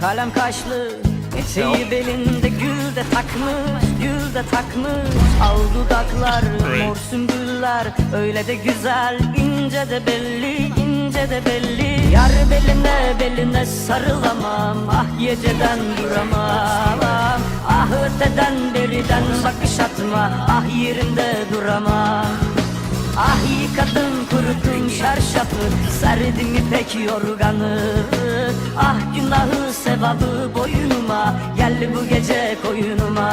Kalem kaşlı. Eteği belinde gül de takmış Gül de takmış. Al dudaklar mor sümbüller. Öyle de güzel ince de belli ince de belli. Yar beline beline sarılamam. Ah geceden duramam. Ah öteden beriden bakış atma. Ah yerinde duramam. Ah iyi kurutun şarşafı Serdim ipek yorganı. Ah günahı sevabı boynuma Gel bu gece koyunuma